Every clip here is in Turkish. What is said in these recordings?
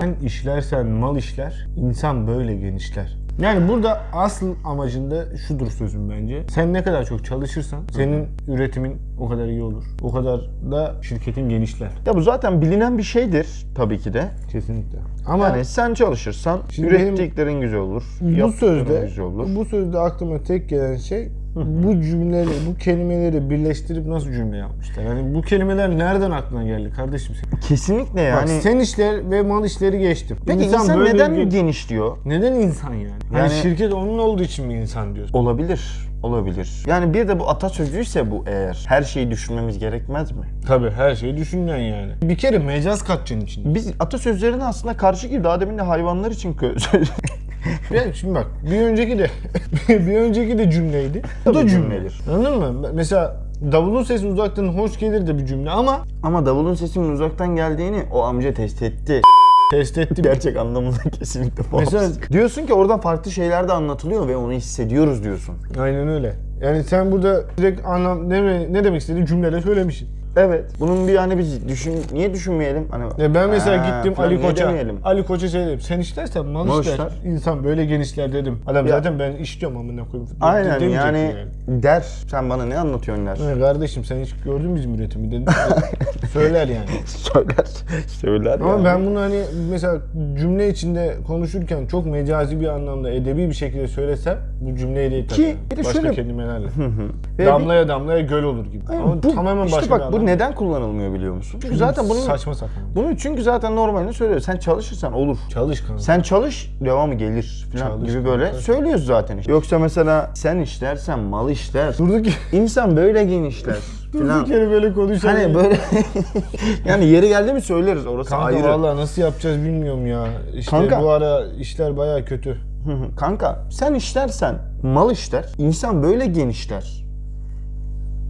Sen işlersen mal işler, insan böyle genişler. Yani burada asıl amacında şudur sözüm bence. Sen ne kadar çok çalışırsan senin üretimin o kadar iyi olur. O kadar da şirketin genişler. Ya bu zaten bilinen bir şeydir tabii ki de. Kesinlikle. Ama Yani sen çalışırsan Şimdi ürettiklerin güzel olur. bu yaptıkların sözde güzel olur. bu sözde aklıma tek gelen şey bu cümleleri, bu kelimeleri birleştirip nasıl cümle yapmışlar? Yani bu kelimeler nereden aklına geldi kardeşim? Kesinlikle yani. Bak sen işler ve mal işleri geçtim. Peki insan, böyle neden bir- geniş diyor? Neden insan yani? Yani Yani- şirket onun olduğu için mi insan diyorsun? Olabilir. Olabilir. Yani bir de bu atasözüyse bu eğer. Her şeyi düşünmemiz gerekmez mi? Tabii her şeyi düşüneceksin yani. Bir kere mecaz katacaksın içinde. Biz atasözlerine aslında karşı gibi daha demin de hayvanlar için kö- Ya şimdi bak bir önceki de bir önceki de cümleydi. Bu da cümledir. Anladın mı? Mesela davulun sesi uzaktan hoş gelir de bir cümle ama Ama davulun sesinin uzaktan geldiğini o amca test etti. test ettim. Gerçek anlamında kesinlikle falso. Mesela- diyorsun ki oradan farklı şeyler de anlatılıyor ve onu hissediyoruz diyorsun. Aynen öyle. Yani sen burada direkt anlam ne, ne demek istediğini cümleyle söylemişsin. Evet. Bunun bir hani biz düşün niye düşünmeyelim? Hani Ya ben mesela Ha, gittim falan Ali niye Koç'a. demeyelim? Ali Koç'a şey dedim. Sen işlersen mal, Mal işler. işler. İnsan böyle genişler dedim. Adam Ya- zaten ben işliyorum amına koyayım. Aynen Demeyecek yani, mi der. Sen bana ne anlatıyorsun der. Ya kardeşim sen hiç gördün mü bizim üretimi dedim. Söyler yani. Söyler. Söyler Ama yani. ben bunu hani mesela cümle içinde konuşurken çok mecazi bir anlamda edebi bir şekilde söylesem bu cümleyi değil tabii. Ki bir de Başka şöyle- kelimelerle. Ve damlaya damlaya göl olur gibi. Ama bu, tamamen işte başka bak bir bu neden kullanılmıyor biliyor musun? Çünkü zaten bunun saçma sapan. bunu çünkü zaten normalini söylüyor. Sen çalışırsan olur. Çalış kanka. Sen çalış, devamı gelir falan Çalış gibi böyle kanka. söylüyoruz zaten. işte. Yoksa mesela sen işlersen mal işler. Durduk ki İnsan böyle genişler durduk falan. yere böyle konuşalım. Hani böyle yani yeri geldi mi söyleriz orası Kanka ayrı. vallahi nasıl yapacağız bilmiyorum ya. İşte Kanka. bu ara işler baya kötü. Hı hı. Kanka sen işlersen mal işler. İnsan böyle genişler.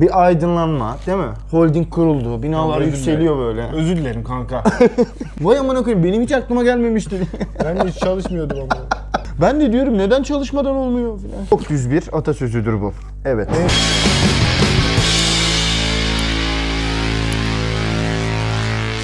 Bir aydınlanma değil mi? Holding kuruldu, binalar Özür yükseliyor böyle. Özür dilerim kanka. Vay amına koyayım benim hiç aklıma gelmemişti. ben de hiç çalışmıyordum ama. ben de diyorum neden çalışmadan olmuyor falan. Çok düz bir atasözüdür bu. Evet.